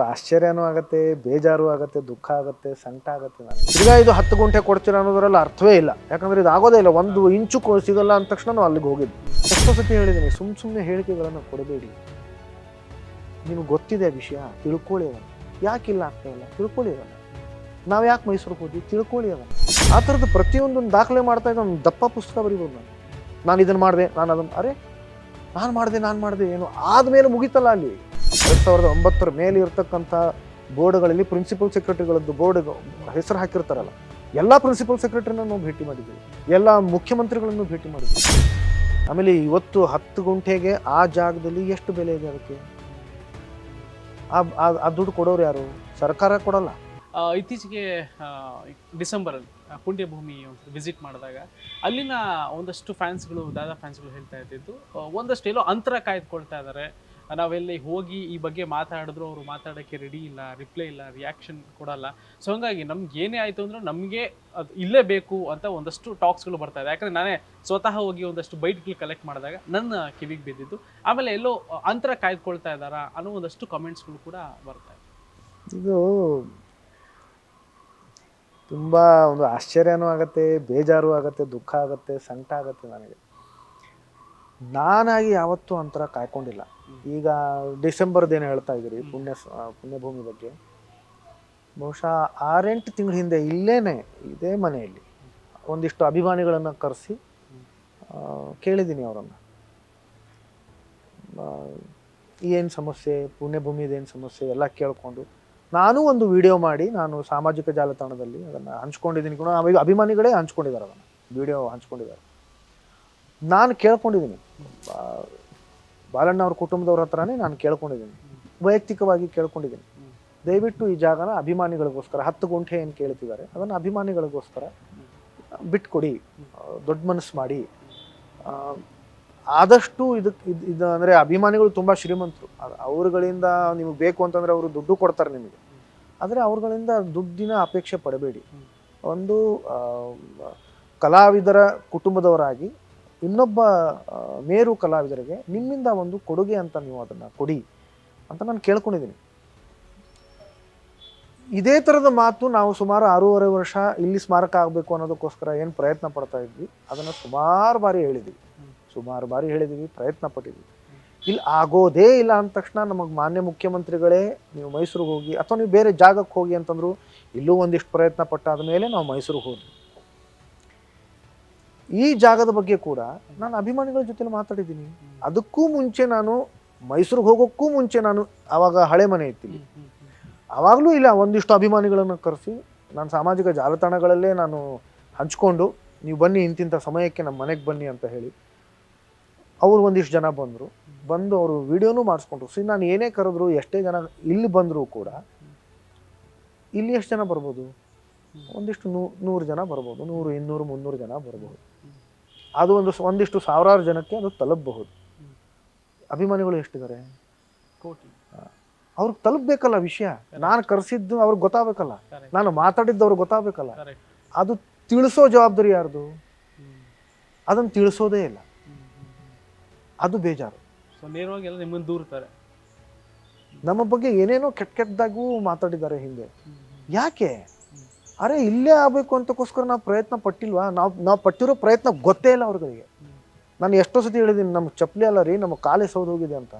ಒಂದು ಆಶ್ಚರ್ಯನೂ ಆಗತ್ತೆ, ಬೇಜಾರು ಆಗುತ್ತೆ, ದುಃಖ ಆಗುತ್ತೆ, ಸಂಕಟ ಆಗುತ್ತೆ ನನಗೆ. ತಿರ್ಗಾ ಇದು ಹತ್ತು ಗಂಟೆ ಕೊಡ್ತೀರ ಅನ್ನೋದ್ರಲ್ಲಿ ಅರ್ಥವೇ ಇಲ್ಲ. ಯಾಕಂದ್ರೆ ಇದು ಆಗೋದೇ ಇಲ್ಲ. ಒಂದು ಇಂಚು ಕೊ- ಸಿಗಲ್ಲ ಅಂದ ತಕ್ಷಣ ನಾವು ಅಲ್ಲಿಗೆ ಹೋಗಿದ್ವಿ ಎಷ್ಟೋ ಸತಿ ಹೇಳಿದ್ದೀನಿ ಸುಮ್ಮ ಸುಮ್ಮನೆ ಹೇಳಿಕೆಗಳನ್ನು ಕೊಡಬೇಡಿ. ನಿಮ್ಗೆ ಗೊತ್ತಿದೆ ವಿಷಯ ತಿಳ್ಕೊಳ್ಳಿ ಅದನ್ನು ಯಾಕಿಲ್ಲ ಆಗ್ತಾ ಇಲ್ಲ? ತಿಳ್ಕೊಳ್ಳಿ ಅವನು ನಾವು ಯಾಕೆ ಮೈಸೂರಿಗೆ ಹೋದ್ವಿ? ತಿಳ್ಕೊಳ್ಳಿ ಅವನು ಆ ಥರದ್ದು ಪ್ರತಿಯೊಂದನ್ನು ದಾಖಲೆ ಮಾಡ್ತಾ ಇದ್ದ ಒಂದು ದಪ್ಪ ಪುಸ್ತಕ ಬರಿಬೋದು ನಾನು. ನಾನು ಇದನ್ನು ಮಾಡಿದೆ, ನಾನು ಅದನ್ನು ಅರೆ, ನಾನು ಮಾಡಿದೆ ನಾನು ಮಾಡಿದೆ, ಏನು? ಆದಮೇಲೆ ಮುಗಿತಲ್ಲ ಅಲ್ಲಿ. ಎರಡು ಸಾವಿರದ ಒಂಬತ್ತರ ಮೇಲೆ ಇರತಕ್ಕಂಥ ಬೋರ್ಡ್ಗಳಲ್ಲಿ ಪ್ರಿನ್ಸಿಪಲ್ ಸೆಕ್ರೆಟರಿಗಳದ್ದು ಬೋರ್ಡ್ ಹೆಸರು ಹಾಕಿರ್ತಾರಲ್ಲ, ಎಲ್ಲ ಪ್ರಿನ್ಸಿಪಲ್ ಸೆಕ್ರೆಟರಿನ ನಾವು ಭೇಟಿ ಮಾಡಿದ್ದೀವಿ. ಎಲ್ಲ ಮುಖ್ಯಮಂತ್ರಿಗಳನ್ನು ಭೇಟಿ ಮಾಡಿದ್ದೀವಿ. ಆಮೇಲೆ ಇವತ್ತು ಹತ್ತು ಗುಂಟೆಗೆ ಆ ಜಾಗದಲ್ಲಿ ಎಷ್ಟು ಬೆಲೆ ಇದೆ ಅದಕ್ಕೆ? ಆ- ದುಡ್ಡು ಕೊಡೋರು ಯಾರು? ಸರ್ಕಾರ ಕೊಡಲ್ಲ. ಇತ್ತೀಚೆಗೆ ಡಿಸೆಂಬರಲ್ಲಿ ಪುಣ್ಯಭೂಮಿ ಒಂದು ವಿಸಿಟ್ ಮಾಡಿದಾಗ ಅಲ್ಲಿನ ಒಂದಷ್ಟು ಫ್ಯಾನ್ಸ್ಗಳು ದಾದಾ ಫ್ಯಾನ್ಸ್ಗಳು ಹೇಳ್ತಾ ಇದ್ದಿದ್ದು ಒಂದಷ್ಟು ಎಲ್ಲೋ ಅಂತರ ಕಾಯ್ದುಕೊಳ್ತಾ ಇದ್ದಾರೆ. ನಾವೆಲ್ಲಿ ಹೋಗಿ ಈ ಬಗ್ಗೆ ಮಾತಾಡಿದ್ರು, ಅವರು ಮಾತಾಡೋಕ್ಕೆ ರೆಡಿ ಇಲ್ಲ ರಿಪ್ಲೈ ಇಲ್ಲ ರಿಯಾಕ್ಷನ್ ಕೊಡಲ್ಲ. ಸೊ ಹಂಗಾಗಿ ನಮ್ಗೆ ಏನೇ ಆಯಿತು ಅಂದ್ರೆ ನಮಗೆ ಅದು ಇಲ್ಲೇ ಬೇಕು ಅಂತ ಒಂದಷ್ಟು ಟಾಕ್ಸ್ಗಳು ಬರ್ತಾ ಇದೆ. ಯಾಕಂದ್ರೆ ನಾನೇ ಸ್ವತಃ ಹೋಗಿ ಒಂದಷ್ಟು ಬೈಟ್ಗಳು ಕಲೆಕ್ಟ್ ಮಾಡಿದಾಗ ನನ್ನ ಕಿವಿಗೆ ಬಿದ್ದಿದ್ದು. ಆಮೇಲೆ ಎಲ್ಲೋ ಅಂತರ ಕಾಯ್ದುಕೊಳ್ತಾ ಇದ್ದಾರಾ ಅನ್ನೋ ಒಂದಷ್ಟು ಕಮೆಂಟ್ಸ್ಗಳು ಕೂಡ ಬರ್ತಾ ಇದೆ. ಇದು ತುಂಬ ಒಂದು ಆಶ್ಚರ್ಯನೂ ಆಗತ್ತೆ, ಬೇಜಾರು ಆಗತ್ತೆ, ದುಃಖ ಆಗುತ್ತೆ, ಸಂಕಟ ಆಗುತ್ತೆ ನನಗೆ. ನಾನಾಗಿ ಯಾವತ್ತೂ ಅಂತರ ಕಾಯ್ಕೊಂಡಿಲ್ಲ. ಈಗ ಡಿಸೆಂಬರ್ದೇನು ಹೇಳ್ತಾ ಇದ್ದೀರಿ ಪುಣ್ಯ ಪುಣ್ಯಭೂಮಿ ಬಗ್ಗೆ. ಬಹುಶಃ ಆರೆಂಟು ತಿಂಗಳ ಹಿಂದೆ ಇಲ್ಲೇನೆ ಇದೇ ಮನೆಯಲ್ಲಿ ಒಂದಿಷ್ಟು ಅಭಿಮಾನಿಗಳನ್ನು ಕರೆಸಿ ಕೇಳಿದ್ದೀನಿ ಅವರನ್ನು. ಏನು ಸಮಸ್ಯೆ ಪುಣ್ಯಭೂಮಿದೇನು ಸಮಸ್ಯೆ ಎಲ್ಲ ಕೇಳಿಕೊಂಡು ನಾನು ಒಂದು ವಿಡಿಯೋ ಮಾಡಿ ನಾನು ಸಾಮಾಜಿಕ ಜಾಲತಾಣದಲ್ಲಿ ಅದನ್ನು ಹಂಚ್ಕೊಂಡಿದ್ದೀನಿ ಕೂಡ ಅಭಿ- ಅಭಿಮಾನಿಗಳೇ ಹಂಚ್ಕೊಂಡಿದ್ದಾರೆ ಅದನ್ನು. ವಿಡಿಯೋ ಹಂಚ್ಕೊಂಡಿದ್ದಾರೆ. ನಾನು ಕೇಳ್ಕೊಂಡಿದ್ದೀನಿ. ಬಾಲಣ್ಣ ಅವ್ರ ಕುಟುಂಬದವ್ರ ಹತ್ರನೇ ನಾನು ಕೇಳ್ಕೊಂಡಿದ್ದೀನಿ. ವೈಯಕ್ತಿಕವಾಗಿ ಕೇಳ್ಕೊಂಡಿದ್ದೀನಿ. ದಯವಿಟ್ಟು ಈ ಜಾಗನ ಅಭಿಮಾನಿಗಳಿಗೋಸ್ಕರ, ಹತ್ತು ಗುಂಟೆ ಏನು ಕೇಳ್ತಿದ್ದಾರೆ, ಅದನ್ನು ಅಭಿಮಾನಿಗಳಿಗೋಸ್ಕರ ಬಿಟ್ಕೊಡಿ. ದೊಡ್ಡ ಮನಸ್ಸು ಮಾಡಿ. ಆದಷ್ಟು ಇದಕ್ಕೆ ಇದು ಇದು ಅಂದರೆ ಅಭಿಮಾನಿಗಳು ತುಂಬ ಶ್ರೀಮಂತರು. ಅವ್ರಗಳಿಂದ ನಿಮಗೆ ಬೇಕು ಅಂತಂದರೆ ಅವರು ದುಡ್ಡು ಕೊಡ್ತಾರೆ ನಿಮಗೆ. ಆದರೆ ಅವ್ರುಗಳಿಂದ ದುಡ್ಡಿನ ಅಪೇಕ್ಷೆ ಪಡಬೇಡಿ. ಒಂದು ಕಲಾವಿದರ ಕುಟುಂಬದವರಾಗಿ ಇನ್ನೊಬ್ಬ ಮೇರು ಕಲಾವಿದರಿಗೆ ನಿಮ್ಮಿಂದ ಒಂದು ಕೊಡುಗೆ ಅಂತ ನೀವು ಅದನ್ನು ಕೊಡಿ ಅಂತ ನಾನು ಕೇಳ್ಕೊಂಡಿದ್ದೀನಿ ಇದೇ ಥರದ ಮಾತು ನಾವು ಸುಮಾರು ಆರೂವರೆ ವರ್ಷ ಇಲ್ಲಿ ಸ್ಮಾರಕ ಆಗಬೇಕು ಅನ್ನೋದಕ್ಕೋಸ್ಕರ ಏನು ಪ್ರಯತ್ನ ಪಡ್ತಾ ಇದ್ವಿ, ಅದನ್ನು ಸುಮಾರು ಬಾರಿ ಹೇಳಿದ್ವಿ. ಸುಮಾರು ಬಾರಿ ಹೇಳಿದೀವಿ, ಪ್ರಯತ್ನ ಪಟ್ಟಿದ್ವಿ. ಇಲ್ಲಿ ಆಗೋದೇ ಇಲ್ಲ ಅಂದ ತಕ್ಷಣ ನಮಗೆ ಮಾನ್ಯ ಮುಖ್ಯಮಂತ್ರಿಗಳೇ ನೀವು ಮೈಸೂರಿಗೆ ಹೋಗಿ, ಅಥವಾ ನೀವು ಬೇರೆ ಜಾಗಕ್ಕೆ ಹೋಗಿ ಅಂತಂದ್ರು ಇಲ್ಲೂ ಒಂದಿಷ್ಟು ಪ್ರಯತ್ನ ಪಟ್ಟಾದ ಮೇಲೆ ನಾವು ಮೈಸೂರಿಗೆ ಹೋದ್ವಿ. ಈ ಜಾಗದ ಬಗ್ಗೆ ಕೂಡ ನಾನು ಅಭಿಮಾನಿಗಳ ಜೊತೆ ಮಾತಾಡಿದ್ದೀನಿ. ಅದಕ್ಕೂ ಮುಂಚೆ ನಾನು ಮೈಸೂರಿಗೆ ಹೋಗೋಕ್ಕೂ ಮುಂಚೆ ನಾನು ಆವಾಗ ಹಳೆ ಮನೆ ಇತ್ತಿಲ್ಲಿ ಆವಾಗಲೂ ಇಲ್ಲ ಒಂದಿಷ್ಟು ಅಭಿಮಾನಿಗಳನ್ನು ಕರೆಸಿ ನಾನು ಸಾಮಾಜಿಕ ಜಾಲತಾಣಗಳಲ್ಲೇ ನಾನು ಹಂಚ್ಕೊಂಡು ನೀವು ಬನ್ನಿ ಇಂತಿಂಥ ಸಮಯಕ್ಕೆ ನಮ್ಮ ಮನೆಗೆ ಬನ್ನಿ ಅಂತ ಹೇಳಿ ಅವರು ಒಂದಿಷ್ಟು ಜನ ಬಂದರು. ಬಂದು ಅವರು ವಿಡಿಯೋನೂ ಮಾಡಿಸ್ಕೊಂಡ್ರು. ಸಿ ನಾನು ಏನೇ ಕರೆದ್ರು ಎಷ್ಟೇ ಜನ ಇಲ್ಲಿ ಬಂದರೂ ಕೂಡ ಇಲ್ಲಿ ಎಷ್ಟು ಜನ ಬರ್ಬೋದು? ಒಂದಿಷ್ಟು ನೂ ನೂರು ಜನ ಬರ್ಬೋದು ನೂರು ಇನ್ನೂರು ಮುನ್ನೂರು ಜನ ಬರ್ಬೋದು. ಅದು ಒಂದು ಒಂದಿಷ್ಟು ಸಾವಿರಾರು ಜನಕ್ಕೆ ಅದು ತಲುಪಬಹುದು. ಅಭಿಮಾನಿಗಳು ಎಷ್ಟಿದ್ದಾರೆ? ಕೋಟಿ. ಅವ್ರಿಗೆ ತಲುಪಬೇಕಲ್ಲ ವಿಷಯ. ನಾನು ಕರೆಸಿದ್ದು ಅವ್ರಿಗೆ ಗೊತ್ತಾಗಬೇಕಲ್ಲ. ನಾನು ಮಾತಾಡಿದ್ದು ಅವ್ರಿಗೆ ಗೊತ್ತಾಗಬೇಕಲ್ಲ. ಅದು ತಿಳಿಸೋ ಜವಾಬ್ದಾರಿ ಯಾರ್ದು? ಅದನ್ನು ತಿಳಿಸೋದೇ ಇಲ್ಲ. ಅದು ಬೇಜಾರು. ಸೊ ನೇರವಾಗಿ ಎಲ್ಲ ನಿಮ್ಮನ್ನು ದೂರ್ತಾರೆ ನಮ್ಮ ಬಗ್ಗೆ ಏನೇನೋ ಕೆಟ್ಟ ಕೆಟ್ಟದಾಗೂ ಮಾತಾಡಿದ್ದಾರೆ ಹಿಂದೆ. ಯಾಕೆ? ಅರೆ ಇಲ್ಲೇ ಆಗಬೇಕು ಅಂತಕ್ಕೋಸ್ಕರ ನಾವು ಪ್ರಯತ್ನ ಪಟ್ಟಿಲ್ವಾ? ನಾವು ನಾವು ಪಟ್ಟಿರೋ ಪ್ರಯತ್ನ ಗೊತ್ತೇ ಇಲ್ಲ ಅವ್ರಿಗೆ ನಾನು ಎಷ್ಟೋ ಸತಿ ಹೇಳಿದ್ದೀನಿ ನಮ್ಮ ಚಪ್ಪಲಿ ಅಲ್ಲ ರೀ, ನಮ್ಮ ಕಾಲೇ ಸೌದು ಹೋಗಿದೆ ಅಂತ.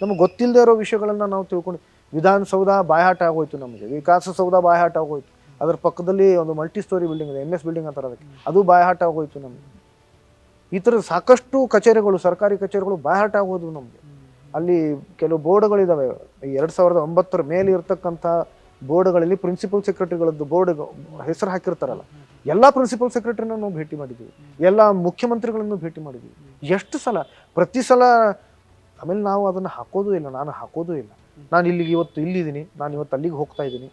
ನಮಗೆ ಗೊತ್ತಿಲ್ಲದೆ ಇರೋ ವಿಷಯಗಳನ್ನು ನಾವು ತಿಳ್ಕೊಂಡು, ವಿಧಾನಸೌಧ ಬಾಯ್ಹಾಟ ಆಗೋಯ್ತು ನಮಗೆ. ವಿಕಾಸಸೌಧ ಬಾಯ್ಹಾಟ ಆಗೋಯ್ತು. ಅದ್ರ ಪಕ್ಕದಲ್ಲಿ ಒಂದು ಮಲ್ಟಿ ಸ್ಟೋರಿ ಬಿಲ್ಡಿಂಗ್ ಇದೆ ಎಂ ಎಸ್ ಬಿಲ್ಡಿಂಗ್ ಅಂತಾರೆ ಅದಕ್ಕೆ. ಅದು ಬಾಯ್ಹಾಟ ಆಗೋಯ್ತು ನಮಗೆ. ಈ ಥರ ಸಾಕಷ್ಟು ಕಚೇರಿಗಳು, ಸರ್ಕಾರಿ ಕಚೇರಿಗಳು ಬಾಯ್ಹಾಟ ಆಗೋದು ನಮಗೆ. ಅಲ್ಲಿ ಕೆಲವು ಬೋರ್ಡ್ಗಳಿದ್ದಾವೆ ಎರಡು ಸಾವಿರದ ಒಂಬತ್ತರ ಮೇಲೆ ಇರ್ತಕ್ಕಂಥ ಬೋರ್ಡ್ಗಳಲ್ಲಿ ಪ್ರಿನ್ಸಿಪಲ್ ಸೆಕ್ರೆಟರಿಗಳದ್ದು ಬೋರ್ಡ್ ಹೆಸರು ಹಾಕಿರ್ತಾರಲ್ಲ. ಎಲ್ಲ ಪ್ರಿನ್ಸಿಪಲ್ ಸೆಕ್ರೆಟರಿನ ನಾವು ಭೇಟಿ ಮಾಡಿದ್ದೀವಿ ಎಲ್ಲ ಮುಖ್ಯಮಂತ್ರಿಗಳನ್ನು ಭೇಟಿ ಮಾಡಿದ್ವಿ. ಎಷ್ಟು ಸಲ, ಪ್ರತಿ ಸಲ ಆಮೇಲೆ ನಾವು ಅದನ್ನು ಹಾಕೋದು ಇಲ್ಲ, ನಾನು ಹಾಕೋದು ಇಲ್ಲ. ನಾನು ಇಲ್ಲಿಗೆ ಇವತ್ತು ಇಲ್ಲಿದ್ದೀನಿ, ನಾನು ಇವತ್ತು ಅಲ್ಲಿಗೆ ಹೋಗ್ತಾ ಇದ್ದೀನಿ.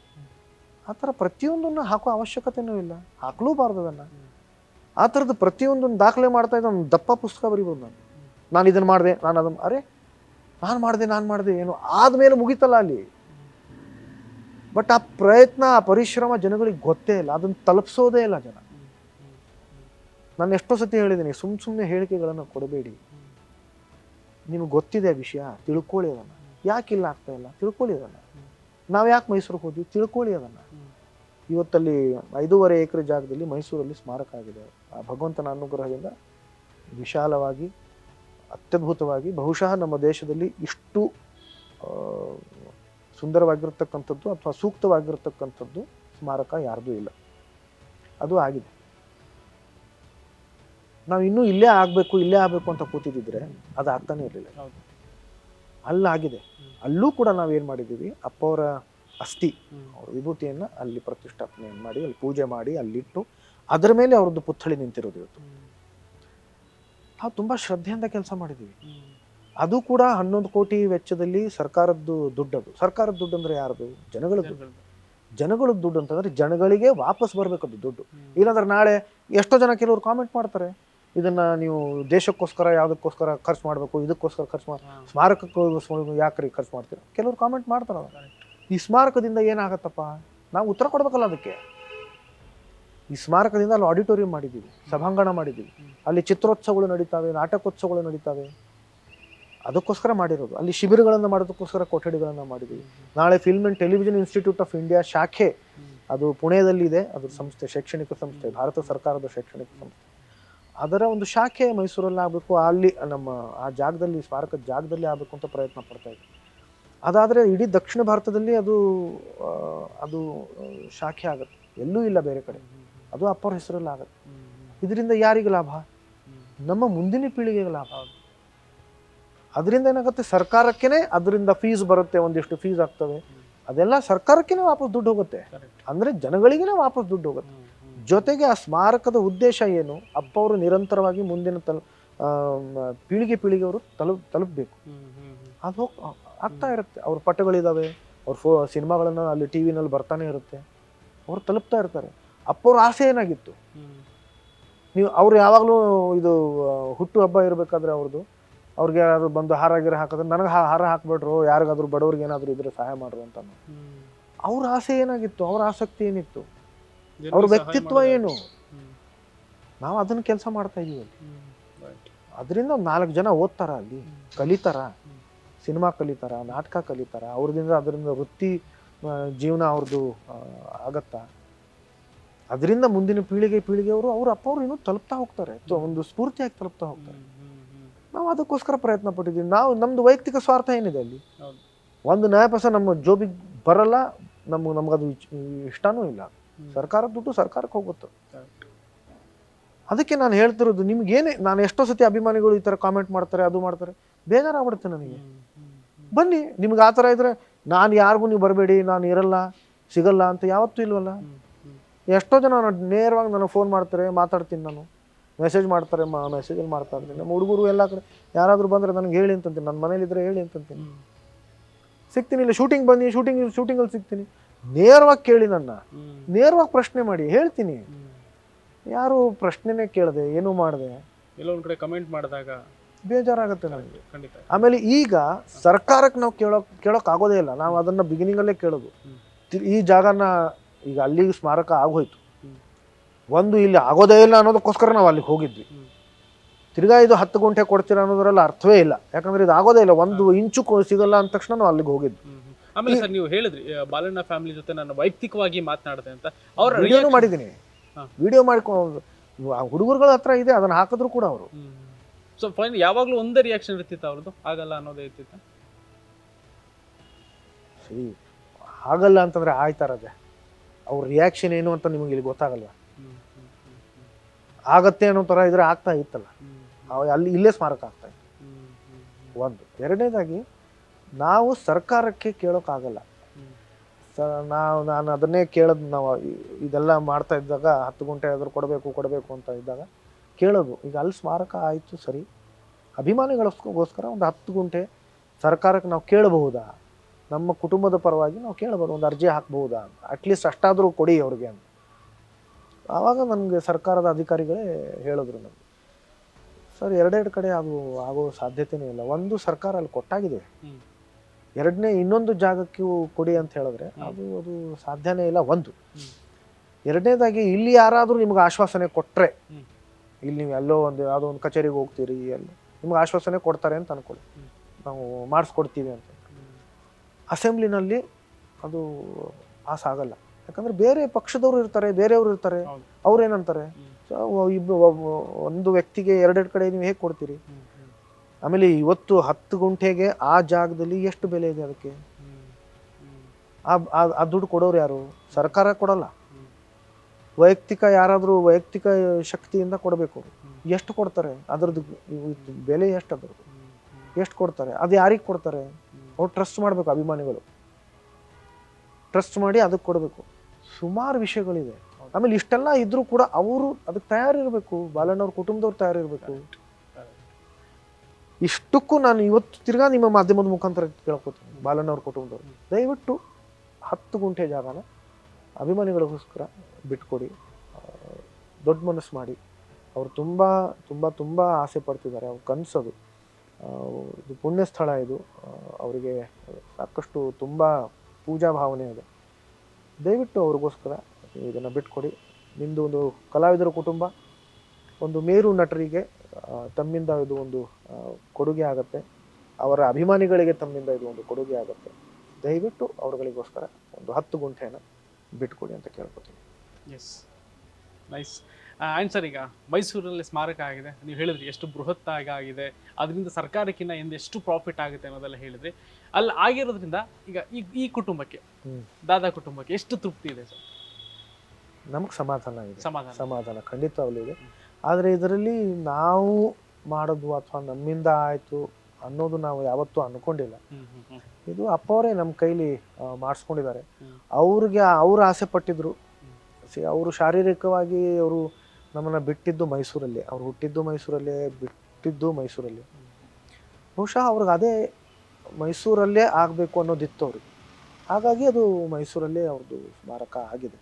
ಆ ಥರ ಪ್ರತಿಯೊಂದನ್ನು ಹಾಕೋ ಅವಶ್ಯಕತೆಯೂ ಇಲ್ಲ. ಹಾಕಲೂಬಾರ್ದು ಅದನ್ನು. ಆ ಥರದ್ದು ಪ್ರತಿಯೊಂದನ್ನು ದಾಖಲೆ ಮಾಡ್ತಾ ಇದ್ದ ಒಂದು ದಪ್ಪ ಪುಸ್ತಕ ಬರಿಬೋದು ನಾನು. ನಾನು ಇದನ್ನು ಮಾಡಿದೆ, ನಾನು ಅದನ್ನು ಅರೆ, ನಾನು ಮಾಡಿದೆ ನಾನು ಮಾಡಿದೆ, ಏನು ಆದಮೇಲೆ ಮುಗೀತಲ್ಲ ಅಲ್ಲಿ? ಬಟ್ ಆ ಪ್ರಯತ್ನ, ಆ ಪರಿಶ್ರಮ ಜನಗಳಿಗೆ ಗೊತ್ತೇ ಇಲ್ಲ. ಅದನ್ನು ತಲುಪಿಸೋದೇ ಇಲ್ಲ ಜನ. ನಾನು ಎಷ್ಟೋ ಸತಿ ಹೇಳಿದ್ದೀನಿ ಸುಮ್ಮ ಸುಮ್ಮನೆ ಹೇಳಿಕೆಗಳನ್ನು ಕೊಡಬೇಡಿ. ನಿಮ್ಗೆ ಗೊತ್ತಿದೆ ವಿಷಯ, ತಿಳ್ಕೊಳ್ಳಿ ಅದನ್ನು. ಯಾಕಿಲ್ಲ ಆಗ್ತಾ ಇಲ್ಲ? ತಿಳ್ಕೊಳ್ಳಿ ಅದನ್ನು. ನಾವು ಯಾಕೆ ಮೈಸೂರಿಗೆ ಹೋದ್ವಿ? ತಿಳ್ಕೊಳ್ಳಿ ಅದನ್ನು. ಇವತ್ತಲ್ಲಿ ಐದೂವರೆ ಎಕರೆ ಜಾಗದಲ್ಲಿ ಮೈಸೂರಲ್ಲಿ ಸ್ಮಾರಕ ಆಗಿದೆ. ಆ ಭಗವಂತನ ಅನುಗ್ರಹದಿಂದ ವಿಶಾಲವಾಗಿ, ಅತ್ಯದ್ಭುತವಾಗಿ, ಬಹುಶಃ ನಮ್ಮ ದೇಶದಲ್ಲಿ ಇಷ್ಟು ಸುಂದರವಾಗಿರ್ತಕ್ಕಂಥದ್ದು ಅಥವಾ ಸೂಕ್ತವಾಗಿರ್ತಕ್ಕಂಥದ್ದು ಸ್ಮಾರಕ ಯಾರ್ದೂ ಇಲ್ಲ. ಅದು ಆಗಿದೆ. ನಾವು ಇನ್ನೂ ಇಲ್ಲೇ ಆಗಬೇಕು ಇಲ್ಲೇ ಆಗಬೇಕು ಅಂತ ಕೂತಿದ್ದಿದ್ರೆ ಅದು ಆಗ್ತಾನೆ ಇರಲಿಲ್ಲ. ಅಲ್ಲಾಗಿದೆ ಅಲ್ಲೂ ಕೂಡ ನಾವೇನು ಮಾಡಿದ್ದೀವಿ ಅಪ್ಪ ಅವರ ಅಸ್ಥಿ. ಅವ್ರ ವಿಭೂತಿಯನ್ನು ಅಲ್ಲಿ ಪ್ರತಿಷ್ಠಾಪನೆ ಮಾಡಿ ಅಲ್ಲಿ ಪೂಜೆ ಮಾಡಿ ಅಲ್ಲಿಟ್ಟು ಅದರ ಮೇಲೆ ಅವ್ರದ್ದು ಪುತ್ಥಳಿ ನಿಂತಿರೋದು ಇವತ್ತು. ನಾವು ತುಂಬ ಶ್ರದ್ಧೆಯಿಂದ ಕೆಲಸ ಮಾಡಿದ್ದೀವಿ. ಹ್ಮ್. ಅದು ಕೂಡ ಹನ್ನೊಂದು ಕೋಟಿ ವೆಚ್ಚದಲ್ಲಿ ಸರ್ಕಾರದ್ದು ದುಡ್ಡದು ಸರ್ಕಾರದ ದುಡ್ಡು ಅಂದ್ರೆ ಯಾರದು? ಜನಗಳ ಜನಗಳ್ದು. ಜನಗಳ ದುಡ್ಡು. ಅಂತಂದ್ರೆ ಜನಗಳಿಗೆ ವಾಪಸ್ ಅದು ದುಡ್ಡು. ಇಲ್ಲಾಂದ್ರೆ ನಾಳೆ ಎಷ್ಟೋ ಜನ ಕೆಲವರು ಕಾಮೆಂಟ್ ಮಾಡ್ತಾರೆ. ಇದನ್ನ ನೀವು ದೇಶಕ್ಕೋಸ್ಕರ ಯಾವುದಕ್ಕೋಸ್ಕರ ಖರ್ಚು ಮಾಡಬೇಕು ಇದಕ್ಕೋಸ್ಕರ ಖರ್ಚು ಮಾಡಿ ಹಾ. ಸ್ಮಾರಕಕ್ಕೆ ಯಾಕ್ರಿ ಖರ್ಚು ಮಾಡ್ತೀರ? ಕೆಲವರು ಕಾಮೆಂಟ್ ಮಾಡ್ತಾರ ಈ ಸ್ಮಾರಕದಿಂದ ಏನಾಗತ್ತಪ್ಪ? ನಾವು ಉತ್ತರ ಕೊಡ್ಬೇಕಲ್ಲ ಅದಕ್ಕೆ. ಈ ಸ್ಮಾರಕದಿಂದ ಅಲ್ಲಿ ಆಡಿಟೋರಿಯಂ ಮಾಡಿದ್ದೀವಿ ಸಭಾಂಗಣ ಮಾಡಿದ್ದೀವಿ. ಅಲ್ಲಿ ಚಿತ್ರೋತ್ಸವಗಳು ನಡೀತಾವೆ ನಾಟಕೋತ್ಸವಗಳು ನಡೀತಾವೆ. ಅದಕ್ಕೋಸ್ಕರ ಮಾಡಿರೋದು. ಅಲ್ಲಿ ಶಿಬಿರಗಳನ್ನು ಮಾಡೋದಕ್ಕೋಸ್ಕರ ಕೊಠಡಿಗಳನ್ನು ಮಾಡಿದ್ವಿ. ನಾಳೆ film and television institute of India ಶಾಖೆ. ಅದು ಪುಣೆಯಲ್ಲಿದೆ ಅದು ಸಂಸ್ಥೆ, ಶೈಕ್ಷಣಿಕ ಸಂಸ್ಥೆ, ಭಾರತ ಸರ್ಕಾರದ ಶೈಕ್ಷಣಿಕ ಸಂಸ್ಥೆ. ಅದರ ಒಂದು ಶಾಖೆ ಮೈಸೂರಲ್ಲಿ ಆಗಬೇಕು. ಅಲ್ಲಿ ನಮ್ಮ ಆ ಜಾಗದಲ್ಲಿ ಸ್ಮಾರಕದ ಜಾಗದಲ್ಲಿ ಆಗಬೇಕು ಅಂತ ಪ್ರಯತ್ನ ಪಡ್ತಾ ಇದ್ವಿ. ಅದಾದರೆ ಇಡೀ ದಕ್ಷಿಣ ಭಾರತದಲ್ಲಿ ಅದು ಅದು ಶಾಖೆ ಆಗುತ್ತೆ. ಎಲ್ಲೂ ಇಲ್ಲ ಬೇರೆ ಕಡೆ. ಅದು ಅಪ್ಪರ ಹೆಸರಲ್ಲಿ ಆಗುತ್ತೆ. ಇದರಿಂದ ಯಾರಿಗೆ ಲಾಭ? ನಮ್ಮ ಮುಂದಿನ ಪೀಳಿಗೆಗೆ ಲಾಭ ಹೌದು. ಅದರಿಂದ ಏನಾಗುತ್ತೆ? ಸರ್ಕಾರಕ್ಕೇನೆ ಅದರಿಂದ ಫೀಸ್ ಬರುತ್ತೆ ಒಂದಿಷ್ಟು ಫೀಸ್ ಆಗ್ತವೆ. ಅದೆಲ್ಲ ಸರ್ಕಾರಕ್ಕೇನೆ ವಾಪಸ್ ದುಡ್ಡು ಹೋಗುತ್ತೆ. ಅಂದರೆ ಜನಗಳಿಗೇನೆ ವಾಪಸ್ ದುಡ್ಡು ಹೋಗುತ್ತೆ. ಜೊತೆಗೆ ಆ ಸ್ಮಾರಕದ ಉದ್ದೇಶ ಏನು? ಅಪ್ಪ ಅವರು ನಿರಂತರವಾಗಿ ಮುಂದಿನ ತಲು ಪೀಳಿಗೆ ಪೀಳಿಗೆ ಪೀಳಿಗೆಯವರು ತಲುಪ್ ತಲುಪಬೇಕು. ಅದು ಹೋಗ್ ಆಗ್ತಾ ಇರುತ್ತೆ. ಅವ್ರ ಪಟಗಳಿದ್ದಾವೆ ಅವ್ರ ಫೋ ಸಿನಿಮಾಗಳನ್ನು ಅಲ್ಲಿ ಟಿ ವಿನಲ್ಲಿ ಬರ್ತಾನೆ ಇರುತ್ತೆ. ಅವ್ರು ತಲುಪ್ತಾ ಇರ್ತಾರೆ. ಅಪ್ಪವ್ರ ಆಸೆ ಏನಾಗಿತ್ತು? ನೀವು ಅವ್ರು ಯಾವಾಗಲೂ ಇದು ಹುಟ್ಟು ಹಬ್ಬ ಇರಬೇಕಾದ್ರೆ ಅವ್ರದ್ದು? ಅವ್ರಿಗೆ ಯಾರಾದ್ರು ಬಂದು ಹಾರ ಗಿರ ಹಾಕಿದ್ರೆ ನನಗೆ ಹಾರ ಹಾಕ್ಬಿಟ್ರು ಯಾರಿಗಾದ್ರೂ ಬಡವ್ರಿಗೆ ಏನಾದರೂ ಇದ್ರೆ ಸಹಾಯ ಮಾಡ್ರು ಅಂತ. ಅವ್ರ ಆಸೆ ಏನಾಗಿತ್ತು? ಅವ್ರ ಆಸಕ್ತಿ ಏನಿತ್ತು? ಅವ್ರ ವ್ಯಕ್ತಿತ್ವ ಏನು. ನಾವು ಅದನ್ನ ಕೆಲಸ ಮಾಡ್ತಾ ಇದೀವಿ ಅಲ್ಲಿ. ಅದರಿಂದ ಒಂದು ನಾಲ್ಕು ಜನ ಓದ್ತಾರ ಅಲ್ಲಿ. ಕಲಿತಾರ. ಸಿನಿಮಾ ಕಲಿತಾರ ನಾಟಕ ಕಲಿತಾರ. ಅವ್ರದಿಂದ ಅದರಿಂದ ವೃತ್ತಿ ಜೀವನ ಅವ್ರದ್ದು ಆಗತ್ತಾ. ಅದರಿಂದ ಮುಂದಿನ ಪೀಳಿಗೆ ಪೀಳಿಗೆಯವರು ಅವ್ರ ಅಪ್ಪ ಅವ್ರು ಇನ್ನೂ ತಲುಪ್ತಾ ಹೋಗ್ತಾರೆ. ಒಂದು ಸ್ಫೂರ್ತಿಯಾಗಿ ತಲುಪ್ತಾ ಹೋಗ್ತಾರೆ. ನಾವು ಅದಕ್ಕೋಸ್ಕರ ಪ್ರಯತ್ನ ಪಟ್ಟಿದ್ದೀವಿ. ನಾವು ನಮ್ಮದು ವೈಯಕ್ತಿಕ ಸ್ವಾರ್ಥ ಏನಿದೆ ಅಲ್ಲಿ? ಒಂದು ನ್ಯಾಯಪಾಸ ನಮ್ಮ ಜೋಬಿಗೆ ಬರಲ್ಲ ನಮಗೆ ನಮಗದು ಇಷ್ಟನೂ ಇಲ್ಲ. ಸರ್ಕಾರ ಸರ್ಕಾರದ ದುಡ್ಡು ಸರ್ಕಾರಕ್ಕೆ ಹೋಗುತ್ತೆ. ಅದಕ್ಕೆ ನಾನು ಹೇಳ್ತಿರೋದು ನಿಮ್ಗೇನೆ ನಾನು ಎಷ್ಟೋ ಸತಿ ಅಭಿಮಾನಿಗಳು ಈ ಥರ ಕಾಮೆಂಟ್ ಮಾಡ್ತಾರೆ ಅದು ಮಾಡ್ತಾರೆ ಬೇಜಾರಾಗ್ಬಿಡುತ್ತೆ ನನಗೆ. ಬನ್ನಿ ನಿಮ್ಗೆ ಆ ಥರ ಇದ್ರೆ ನಾನು ಯಾರಿಗೂ ನೀವು ಬರಬೇಡಿ ನಾನು ಇರಲ್ಲ ಸಿಗಲ್ಲ ಅಂತ ಯಾವತ್ತೂ ಇಲ್ವಲ್ಲ. ಎಷ್ಟೋ ಜನ ನೇರವಾಗಿ ನನಗೆ ಫೋನ್ ಮಾಡ್ತಾರೆ ಮಾತಾಡ್ತೀನಿ ನಾನು. ಮೆಸೇಜ್ ಮಾಡ್ತಾರೆ ಮೆಸೇಜಲ್ಲಿ ಮಾಡ್ತಾ ಇರ್ತೀನಿ. ನಮ್ಮ ಹುಡುಗರು ಎಲ್ಲ ಕಡೆ ಯಾರಾದರೂ ಬಂದರೆ ನನಗೆ ಹೇಳಿ ಅಂತಂತೀನಿ ನನ್ನ ಮನೇಲಿದ್ರೆ ಹೇಳಿ ಅಂತಂತೀನಿ. ಸಿಗ್ತೀನಿ ಇಲ್ಲ ಶೂಟಿಂಗ್ ಬನ್ನಿ ಶೂಟಿಂಗ್ ಶೂಟಿಂಗಲ್ಲಿ ಸಿಗ್ತೀನಿ. ನೇರವಾಗಿ ಕೇಳಿ ನನ್ನ. ನೇರವಾಗಿ ಪ್ರಶ್ನೆ ಮಾಡಿ ಹೇಳ್ತೀನಿ. ಯಾರು ಪ್ರಶ್ನೆನೇ ಕೇಳದೆ ಏನೂ ಮಾಡಿದೆ? ಎಲ್ಲೋ ಒಂದ್ ಕಡೆ ಕಮೆಂಟ್ ಮಾಡಿದಾಗ ಬೇಜಾರಾಗುತ್ತೆ ನನಗೆ. ಖಂಡಿತ ಆಮೇಲೆ ಈಗ ಸರ್ಕಾರಕ್ಕೆ ನಾವು ಕೇಳೋ ಕೇಳೋಕ್ಕಾಗೋದೇ ಇಲ್ಲ. ನಾವು ಅದನ್ನು ಬಿಗಿನಿಂಗಲ್ಲೇ ಕೇಳೋದು. ಈ ಜಾಗನ ಈಗ ಅಲ್ಲಿಗೆ ಸ್ಮಾರಕ ಆಗೋಯ್ತು. ಒಂದು ಇಲ್ಲಿ ಆಗೋದೇ ಇಲ್ಲ ಅನ್ನೋದಕ್ಕೋಸ್ಕರ ನಾವು ಅಲ್ಲಿಗೆ ಹೋಗಿದ್ವಿ. ತಿರ್ಗಾ ಇದು ಹತ್ತು ಗುಂಟೆ ಕೊಡ್ತೀರಾ ಅನ್ನೋದ್ರಲ್ಲಿ ಅರ್ಥವೇ ಇಲ್ಲ. ಯಾಕಂದ್ರೆ ಇದು ಆಗೋದೇ ಇಲ್ಲ. ಒಂದು ಇಂಚು ಸಿಗಲ್ಲ ಅಂದ ತಕ್ಷಣ ನಾವು ಅಲ್ಲಿಗೆ ಹೋಗಿದ್ವಿ. ಆಮೇಲೆ ಸರ್ ನೀವು ಹೇಳಿದ್ರಿ ಬಾಲಣ್ಣ ಫ್ಯಾಮಿಲಿ ಜೊತೆ ನಾನು ವೈಯಕ್ತಿಕವಾಗಿ ಮಾತನಾಡಿದೆ ಅಂತ. ಅವ್ರ ವಿಡಿಯೋನು ಮಾಡಿದ್ದೀನಿ. ವಿಡಿಯೋ ಮಾಡ್ಕೊಂಡು ಹುಡುಗರುಗಳ ಹತ್ರ ಇದೆ ಅದನ್ನ ಹಾಕಿದ್ರು ಕೂಡ ಅವರು. ಸೊ ಫೈನ್ ಯಾವಾಗಲೂ ಒಂದೇ ರಿಯಾಕ್ಷನ್ ಇರ್ತಿತ್ತು ಅವ್ರದ್ದು? ಆಗಲ್ಲ ಅನ್ನೋದೇ ಇರ್ತಿತ್ತ? ಸರಿ ಆಗಲ್ಲ ಅಂತಂದ್ರೆ ಆಯ್ತಾರದೆ ಅವ್ರ ರಿಯಾಕ್ಷನ್ ಏನು ಅಂತ ನಿಮಗೆ ಇಲ್ಲಿ ಗೊತ್ತಾಗಲ್ಲ. ಆಗತ್ತೆ ಅನ್ನೋ ಥರ ಇದ್ರೆ ಆಗ್ತಾ ಇತ್ತಲ್ಲ. ಅಲ್ಲಿ ಇಲ್ಲೇ ಸ್ಮಾರಕ ಆಗ್ತಾ ಇತ್ತು. ಒಂದು. ಎರಡನೇದಾಗಿ ನಾವು ಸರ್ಕಾರಕ್ಕೆ ಕೇಳೋಕ್ಕಾಗಲ್ಲ. ಸ ನಾವು ನಾನು ಅದನ್ನೇ ಕೇಳೋದು ನಾವು ಇದೆಲ್ಲ ಮಾಡ್ತಾ ಇದ್ದಾಗ ಹತ್ತು ಗಂಟೆ ಆದರೂ ಕೊಡಬೇಕು ಕೊಡಬೇಕು ಅಂತ ಇದ್ದಾಗ ಕೇಳೋದು. ಈಗ ಅಲ್ಲಿ ಸ್ಮಾರಕ ಆಯಿತು ಸರಿ. ಅಭಿಮಾನಿಗಳಿಗೋಸ್ಕರ ಒಂದು ಹತ್ತು ಗುಂಟೆ ಸರ್ಕಾರಕ್ಕೆ ನಾವು ಕೇಳಬಹುದಾ? ನಮ್ಮ ಕುಟುಂಬದ ಪರವಾಗಿ ನಾವು ಕೇಳಬಹುದು ಒಂದು ಅರ್ಜಿ ಹಾಕ್ಬಹುದಾ ಅಂತ. ಅಟ್ಲೀಸ್ಟ್ ಅಷ್ಟಾದರೂ ಕೊಡಿ ಅವ್ರಿಗೆ ಅಂತ. ಆವಾಗ ನನಗೆ ಸರ್ಕಾರದ ಅಧಿಕಾರಿಗಳೇ ಹೇಳಿದ್ರು ನನಗೆ ಸರ್ ಎರಡೆರಡು ಕಡೆ ಅದು ಆಗೋ ಸಾಧ್ಯತೆನೇ ಇಲ್ಲ. ಒಂದು ಸರ್ಕಾರ ಅಲ್ಲಿ ಕೊಟ್ಟಾಗಿದೆ. ಎರಡನೇ ಇನ್ನೊಂದು ಜಾಗಕ್ಕೆ ಕೊಡಿ ಅಂತ ಹೇಳಿದ್ರೆ ಅದು ಅದು ಸಾಧ್ಯನೇ ಇಲ್ಲ ಒಂದು. ಎರಡನೇದಾಗಿ ಇಲ್ಲಿ ಯಾರಾದರೂ ನಿಮ್ಗೆ ಆಶ್ವಾಸನೆ ಕೊಟ್ಟರೆ ಇಲ್ಲಿ ನೀವು ಎಲ್ಲೋ ಒಂದು ಯಾವುದೋ ಒಂದು ಕಚೇರಿಗೆ ಹೋಗ್ತೀರಿ ಎಲ್ಲ ನಿಮ್ಗೆ ಆಶ್ವಾಸನೆ ಕೊಡ್ತಾರೆ ಅಂತ ಅನ್ಕೊಳ್ಳಿ. ನಾವು ಮಾಡಿಸ್ಕೊಡ್ತೀವಿ ಅಂತ. ಅಸೆಂಬ್ಲಿನಲ್ಲಿ ಅದು ಪಾಸ್ ಆಗಲ್ಲ. ಯಾಕಂದ್ರೆ ಬೇರೆ ಪಕ್ಷದವ್ರು ಇರ್ತಾರೆ ಬೇರೆಯವ್ರು ಇರ್ತಾರೆ. ಅವ್ರು ಏನಂತಾರೆ ಒಂದು ವ್ಯಕ್ತಿಗೆ ಎರಡೆರಡು ಕಡೆ ನೀವು ಹೇಗೆ ಕೊಡ್ತೀರಿ? ಆಮೇಲೆ ಇವತ್ತು ಹತ್ತು ಗುಂಟೆಗೆ ಆ ಜಾಗದಲ್ಲಿ ಎಷ್ಟು ಬೆಲೆ ಇದೆ ಅದಕ್ಕೆ? ಆ- ದುಡ್ಡು ಕೊಡೋರು ಯಾರು? ಸರ್ಕಾರ ಕೊಡಲ್ಲ. ವೈಯಕ್ತಿಕ ಯಾರಾದರೂ ವೈಯಕ್ತಿಕ ಶಕ್ತಿಯಿಂದ ಕೊಡಬೇಕು. ಎಷ್ಟು ಕೊಡ್ತಾರೆ? ಅದ್ರದ್ದು ಬೆಲೆ ಎಷ್ಟು ಅದ್ರದ್ದು? ಎಷ್ಟು ಕೊಡ್ತಾರೆ? ಅದು ಯಾರಿಗೆ ಕೊಡ್ತಾರೆ. ಅವ್ರು ಟ್ರಸ್ಟ್ ಮಾಡಬೇಕು ಅಭಿಮಾನಿಗಳು. ಟ್ರಸ್ಟ್ ಮಾಡಿ ಅದಕ್ಕೆ ಕೊಡಬೇಕು. ಸುಮಾರು ವಿಷಯಗಳಿದೆ. ಆಮೇಲೆ ಇಷ್ಟೆಲ್ಲ ಇದ್ರೂ ಕೂಡ ಅವರು ಅದಕ್ಕೆ ತಯಾರಿರಬೇಕು. ಬಾಲಣ್ಣವ್ರ ಕುಟುಂಬದವ್ರು ತಯಾರಿರಬೇಕು. ಇಷ್ಟಕ್ಕೂ ನಾನು ಇವತ್ತು ತಿರ್ಗಾ ನಿಮ್ಮ ಮಾಧ್ಯಮದ ಮುಖಾಂತರ ಕೇಳ್ಕೊತೀನಿ. ಬಾಲಣ್ಣವ್ರ ಕುಟುಂಬದವ್ರು. ದಯವಿಟ್ಟು ಹತ್ತು ಗುಂಟೆ ಜಾಗನ ಅಭಿಮಾನಿಗಳಿಗೋಸ್ಕರ ಬಿಟ್ಕೊಡಿ. ದೊಡ್ಡ ಮನಸ್ಸು ಮಾಡಿ. ಅವ್ರು ತುಂಬ ತುಂಬ ತುಂಬ ಆಸೆ ಪಡ್ತಿದ್ದಾರೆ. ಅವ್ರ ಕನಸದು. ಇದು ಪುಣ್ಯ ಸ್ಥಳ ಇದು ಅವರಿಗೆ ಸಾಕಷ್ಟು ತುಂಬ ಪೂಜಾ ಭಾವನೆ ಇದೆ. ದಯವಿಟ್ಟು ಅವ್ರಿಗೋಸ್ಕರ ಇದನ್ನು ಬಿಟ್ಕೊಡಿ. ನಿಮ್ಮದು ಒಂದು ಕಲಾವಿದರ ಕುಟುಂಬ, ಒಂದು ಮೇರು ನಟರಿಗೆ ತಮ್ಮಿಂದ ಇದು ಒಂದು ಕೊಡುಗೆ ಆಗುತ್ತೆ. ಅವರ ಅಭಿಮಾನಿಗಳಿಗೆ ತಮ್ಮಿಂದ ಇದು ಒಂದು ಕೊಡುಗೆ ಆಗುತ್ತೆ. ದಯವಿಟ್ಟು ಅವರುಗಳಿಗೋಸ್ಕರ ಒಂದು ಹತ್ತು ಗುಂಟೆಯನ್ನು ಬಿಟ್ಕೊಡಿ ಅಂತ ಕೇಳ್ಕೊತೀನಿ. ಎಸ್ ನೈಸ್ ಆ್ಯಂಡ್ ಸರ್ ಈಗ ಮೈಸೂರಿನಲ್ಲಿ ಸ್ಮಾರಕ ಆಗಿದೆ. ನೀವು ಹೇಳಿದ್ರಿ ಎಷ್ಟು ಬೃಹತ್ತಾಗಿ ಆಗಿದೆ ಅದರಿಂದ ಸರ್ಕಾರಕ್ಕಿಂತ ಹಿಂದೆ ಎಷ್ಟು ಪ್ರಾಫಿಟ್ ಆಗುತ್ತೆ ಅನ್ನೋದೆಲ್ಲ ಹೇಳಿದ್ರಿ. ಅಲ್ಲಿ ಆಗಿರೋದ್ರಿಂದ ಈಗ ಈ ಈ ಕುಟುಂಬಕ್ಕೆ. ದಾದಾ ಕುಟುಂಬಕ್ಕೆ ಎಷ್ಟು ತೃಪ್ತಿ ಇದೆ ಸರ್? ನಮಗೆ ಸಮಾಧಾನ ಇದೆ. ಸಮಾಧಾನ. ಸಮಾಧಾನ ಖಂಡಿತವಾಗ್ಲೂ ಇದೆ. ಆದರೆ ಇದರಲ್ಲಿ ನಾವು ಮಾಡೋದು ಅಥವಾ ನಮ್ಮಿಂದ ಆಯಿತು ಅನ್ನೋದು ನಾವು ಯಾವತ್ತೂ ಅನ್ಕೊಂಡಿಲ್ಲ. ಇದು ಅಪ್ಪವರೇ ನಮ್ಮ ಕೈಲಿ ಮಾಡಿಸ್ಕೊಂಡಿದ್ದಾರೆ. ಅವ್ರಿಗೆ ಅವ್ರು ಆಸೆ ಪಟ್ಟಿದ್ರು. ಸಿ ಅವರು ಶಾರೀರಿಕವಾಗಿ ಅವರು ನಮ್ಮನ್ನು ಬಿಟ್ಟಿದ್ದು ಮೈಸೂರಲ್ಲಿ. ಅವ್ರು ಹುಟ್ಟಿದ್ದು ಮೈಸೂರಲ್ಲೇ ಬಿಟ್ಟಿದ್ದು ಮೈಸೂರಲ್ಲಿ. ಬಹುಶಃ ಅವ್ರಿಗೆ ಅದೇ ಮೈಸೂರಲ್ಲೇ ಆಗಬೇಕು ಅನ್ನೋದಿತ್ತು ಅವ್ರಿಗೆ. ಹಾಗಾಗಿ ಅದು ಮೈಸೂರಲ್ಲೇ ಅವ್ರದ್ದು ಸ್ಮಾರಕ ಆಗಿದೆ.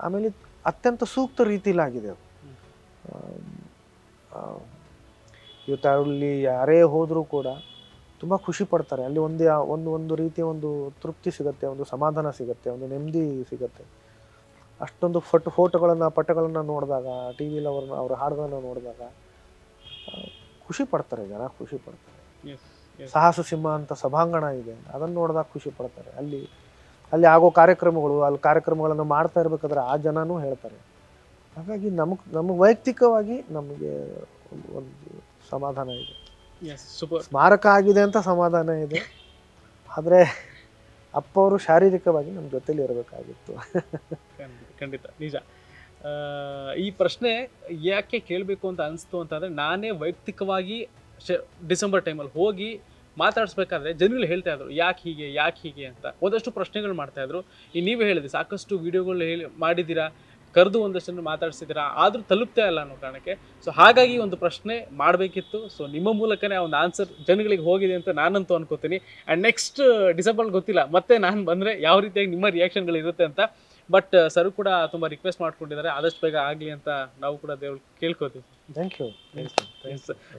ಆಮೇಲೆ ಅತ್ಯಂತ ಸೂಕ್ತ ರೀತಿಯಲ್ಲಿ ಆಗಿದೆ ಅದು. ಇವತ್ತಲ್ಲಿ ಆ, ಇವತ್ತು ಅಲ್ಲಿ ಯಾರೇ ಹೋದರೂ ಕೂಡ ತುಂಬ ಖುಷಿ ಪಡ್ತಾರೆ. ಅಲ್ಲಿ ಒಂದು ಒಂದು ಒಂದು ರೀತಿಯ ಒಂದು ತೃಪ್ತಿ ಸಿಗುತ್ತೆ ಒಂದು ಸಮಾಧಾನ ಸಿಗುತ್ತೆ ಒಂದು ನೆಮ್ಮದಿ ಸಿಗುತ್ತೆ. ಅಷ್ಟೊಂದು ಫಟ್ ಫೋಟೋಗಳನ್ನು ಪಟಗಳನ್ನು ನೋಡಿದಾಗ ಟಿ ವಿಲಿ ಅವ್ರನ್ನ ಅವ್ರ ಹಾಡುಗಳನ್ನು ನೋಡಿದಾಗ ಖುಷಿ ಪಡ್ತಾರೆ ಜನ ಖುಷಿ ಪಡ್ತಾರೆ. ಸಾಹಸ ಸಿಂಹ ಅಂತ ಸಭಾಂಗಣ ಇದೆ ಅದನ್ನು ನೋಡಿದಾಗ ಖುಷಿ ಪಡ್ತಾರೆ. ಅಲ್ಲಿ ಅಲ್ಲಿ ಆಗೋ ಕಾರ್ಯಕ್ರಮಗಳು ಅಲ್ಲಿ ಕಾರ್ಯಕ್ರಮಗಳನ್ನು ಮಾಡ್ತಾ ಇರ್ಬೇಕಾದ್ರೆ ಆ ಜನನೂ ಹೇಳ್ತಾರೆ. ಹಾಗಾಗಿ ನಮಗೆ ನಮಗೆ ವೈಯಕ್ತಿಕವಾಗಿ ನಮಗೆ ಒಂದು ಸಮಾಧಾನ ಇದೆ. ಸ್ಮಾರಕ ಆಗಿದೆ ಅಂತ ಸಮಾಧಾನ ಇದೆ. ಆದರೆ ಅಪ್ಪ ಅವರು ಶಾರೀರಿಕವಾಗಿ ನಮ್ಮ ಜೊತೆಲಿ ಇರಬೇಕಾಗಿತ್ತು. ಖಂಡಿತ, ನಿಜ. ಈ ಪ್ರಶ್ನೆ ಯಾಕೆ ಕೇಳಬೇಕು ಅಂತ ಅನಿಸ್ತು ಅಂತಂದರೆ ನಾನೇ ವೈಯಕ್ತಿಕವಾಗಿ ಡಿಸೆಂಬರ್ ಟೈಮಲ್ಲಿ ಹೋಗಿ ಮಾತಾಡಿಸ್ಬೇಕಾದ್ರೆ ಜನಗಳು ಹೇಳ್ತಾ ಇದ್ರು, ಯಾಕೆ ಹೀಗೆ ಯಾಕೆ ಹೀಗೆ ಅಂತ. ಒಂದಷ್ಟು ಪ್ರಶ್ನೆಗಳು ಮಾಡ್ತಾ ಇದ್ರು. ಈ ನೀವೇ ಹೇಳಿದ್ರಿ, ಸಾಕಷ್ಟು ವೀಡಿಯೋಗಳು ಹೇಳಿ ಮಾಡಿದ್ದೀರಾ? ಕರೆದು ಒಂದಷ್ಟು ಜನ ಮಾತಾಡ್ಸಿದ್ದೀರಾ? ಆದರೂ ತಲುಪ್ತಾ ಇಲ್ಲ ಅನ್ನೋ ಕಾರಣಕ್ಕೆ. ಸೊ ಹಾಗಾಗಿ ಒಂದು ಪ್ರಶ್ನೆ ಮಾಡಬೇಕಿತ್ತು. ಸೊ ನಿಮ್ಮ ಮೂಲಕನೇ ಒಂದು ಆನ್ಸರ್ ಜನಗಳಿಗೆ ಹೋಗಿದೆ ಅಂತ ನಾನಂತೂ ಅನ್ಕೋತೀನಿ. ಆ್ಯಂಡ್ ನೆಕ್ಸ್ಟ್ ಡಿಸೆಂಬರ್ ಗೊತ್ತಿಲ್ಲ. ಮತ್ತೆ ನಾನು ಬಂದರೆ ಯಾವ ರೀತಿಯಾಗಿ ನಿಮ್ಮ ರಿಯಾಕ್ಷನ್ಗಳು ಇರುತ್ತೆ ಅಂತ. ಬಟ್ ಸರ್ ಕೂಡ ತುಂಬ ರಿಕ್ವೆಸ್ಟ್ ಮಾಡ್ಕೊಂಡಿದ್ದಾರೆ. ಆದಷ್ಟು ಬೇಗ ಆಗಲಿ ಅಂತ ನಾವು ಕೂಡ ದೇವ್ರು ಕೇಳ್ಕೊತೀವಿ. Thank you.